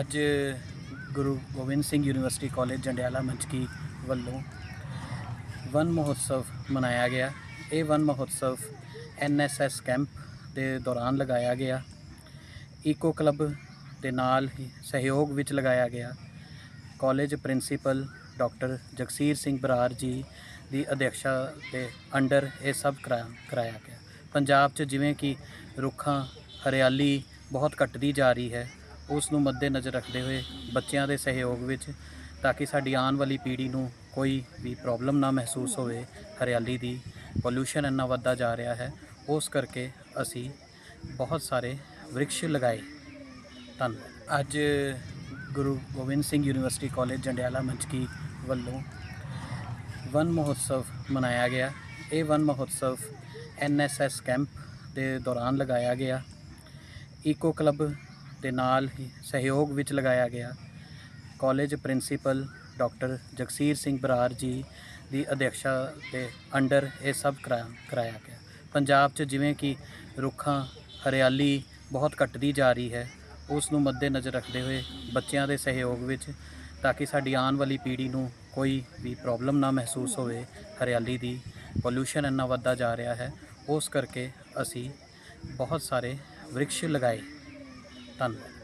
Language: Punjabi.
ਅੱਜ ਗੁਰੂ ਗੋਬਿੰਦ ਸਿੰਘ ਯੂਨੀਵਰਸਿਟੀ ਕਾਲਜ ਜੰਡਿਆਲਾ ਮੰਚਕੀ ਵੱਲੋਂ ਵਨ ਮਹੋਤਸਵ ਮਨਾਇਆ ਗਿਆ। ਇਹ ਵਨ ਮਹੋਤਸਵ ਐਨਐਸਐਸ ਕੈਂਪ ਦੇ ਦੌਰਾਨ ਲਗਾਇਆ ਗਿਆ। ਈਕੋ ਕਲੱਬ ਦੇ ਨਾਲ ਹੀ ਸਹਿਯੋਗ ਵਿੱਚ ਲਗਾਇਆ ਗਿਆ। College principal doctor Jagsir Singh Brar ji ਦੀ ਅਧਿਕਸ਼ਤਾ ਦੇ ਅੰਡਰ ਇਹ ਸਭ ਕਰਾ- ਕਰਾਇਆ ਗਿਆ। ਪੰਜਾਬ 'ਚ ਜਿਵੇਂ ਕਿ ਰੁੱਖਾਂ ਹਰਿਆਲੀ ਬਹੁਤ ਘਟਦੀ ਜਾ ਰਹੀ ਹੈ। ਉਸ ਨੂੰ ਮੱਦੇਨਜ਼ਰ ਰੱਖਦੇ ਹੋਏ ਬੱਚਿਆਂ ਦੇ ਸਹਿਯੋਗ ਵਿੱਚ ਤਾਂ ਕਿ ਸਾਡੀ ਆਉਣ ਵਾਲੀ ਪੀੜ੍ਹੀ ਨੂੰ ਕੋਈ ਵੀ ਪ੍ਰੋਬਲਮ ਨਾ ਮਹਿਸੂਸ ਹੋਵੇ, ਹਰਿਆਲੀ ਦੀ ਪੋਲੂਸ਼ਨ ਇੰਨਾ ਵੱਧਦਾ ਜਾ ਰਿਹਾ ਹੈ, ਉਸ ਕਰਕੇ ਅਸੀਂ ਬਹੁਤ ਸਾਰੇ ਵ੍ਰਿਕਸ਼ ਲਗਾਏ। ਧੰਨਵਾਦ। ਅੱਜ ਗੁਰੂ ਗੋਬਿੰਦ ਸਿੰਘ ਯੂਨੀਵਰਸਿਟੀ ਕਾਲਜ ਜੰਡਿਆਲਾ ਮੰਚਕੀ ਵੱਲੋਂ ਵਨ ਮਹੋਤਸਵ ਮਨਾਇਆ ਗਿਆ। ਇਹ ਵਨ ਮਹੋਤਸਵ ਐਨਐਸਐਸ ਕੈਂਪ ਦੇ ਦੌਰਾਨ ਲਗਾਇਆ ਗਿਆ। ਈਕੋ ਕਲੱਬ ਦੇ ਨਾਲ ਹੀ ਸਹਿਯੋਗ ਵਿੱਚ ਲਗਾਇਆ ਗਿਆ। College principal doctor Jagsir Singh Brar ji ਦੀ ਅਧਿਕਸ਼ਤਾ ਦੇ ਅੰਡਰ ਇਹ ਸਭ ਕਰਾ- ਕਰਾਇਆ ਗਿਆ। ਪੰਜਾਬ 'ਚ ਜਿਵੇਂ ਕਿ ਰੁੱਖਾਂ, ਹਰਿਆਲੀ ਬਹੁਤ ਘਟਦੀ ਜਾ ਰਹੀ ਹੈ, ਉਸ ਨੂੰ ਮੱਦੇਨਜ਼ਰ ਰੱਖਦੇ ਹੋਏ ਬੱਚਿਆਂ ਦੇ ਸਹਿਯੋਗ ਵਿੱਚ ਤਾਂ ਕਿ ਸਾਡੀ ਆਉਣ ਵਾਲੀ ਪੀੜ੍ਹੀ ਨੂੰ ਕੋਈ ਵੀ ਪ੍ਰੋਬਲਮ ਨਾ ਮਹਿਸੂਸ ਹੋਵੇ, ਹਰਿਆਲੀ ਦੀ ਪੋਲੂਸ਼ਨ ਇੰਨਾ ਵੱਧਦਾ ਜਾ ਰਿਹਾ ਹੈ, ਉਸ ਕਰਕੇ ਅਸੀਂ ਬਹੁਤ ਸਾਰੇ ਵ੍ਰਿਕਸ਼ ਲਗਾਏ। ਧੰਨਵਾਦ।